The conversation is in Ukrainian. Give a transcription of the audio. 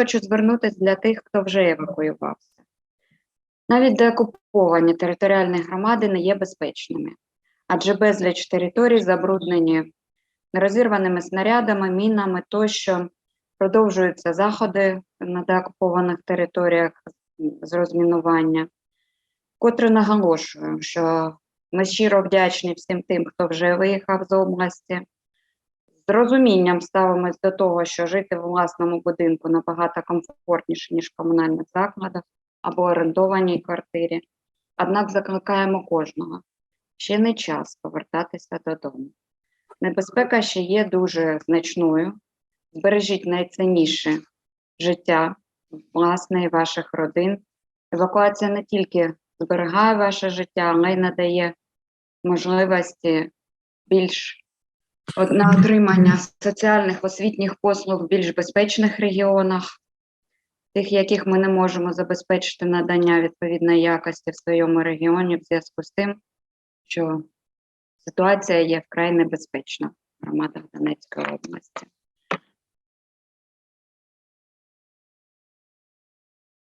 хочу звернутися для тих, хто вже евакуювався. Навіть деокуповані територіальні громади не є безпечними, адже безліч територій забруднені нерозірваними снарядами, мінами тощо продовжуються заходи на деокупованих територіях з розмінування. Котре наголошую, що ми щиро вдячні всім тим, хто вже виїхав з області. З розумінням ставимось до того, що жити в власному будинку набагато комфортніше, ніж в комунальних закладах або орендованій квартирі. Однак закликаємо кожного. Ще не час повертатися додому. Небезпека ще є дуже значною. Збережіть найцінніше життя власне і ваших родин. Евакуація не тільки зберігає ваше життя, але й надає можливості більш на отримання соціальних освітніх послуг в більш безпечних регіонах, тих, яких ми не можемо забезпечити надання відповідної якості в своєму регіоні в зв'язку з тим, що ситуація є вкрай небезпечна в громадах Донецької області.